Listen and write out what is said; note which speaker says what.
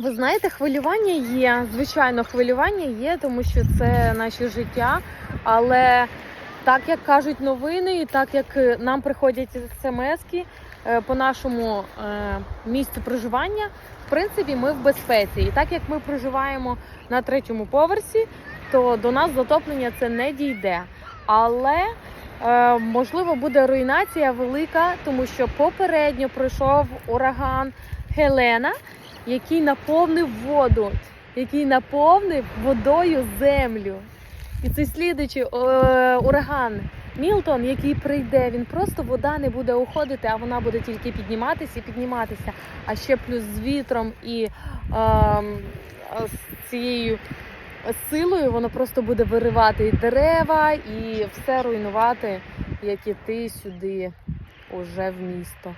Speaker 1: Ви знаєте, хвилювання є. Звичайно, хвилювання є, тому що це наше життя. Але так як кажуть новини, і так як е, нам приходять смски е, по нашому е, місцю проживання, в принципі, ми в безпеці. І так як ми проживаємо на третьому поверсі, то до нас затоплення це не дійде. Але можливо буде руйнація велика, тому що попередньо пройшов ураган Гелена, який наповнив воду, який наповнив водою землю. І цей слідуючий е, ураган Мілтон, який прийде, він просто вода не буде уходити, а вона буде тільки підніматися і підніматися. А ще плюс з вітром і ем, з цією силою воно просто буде виривати і дерева, і все руйнувати, як іти сюди уже в місто.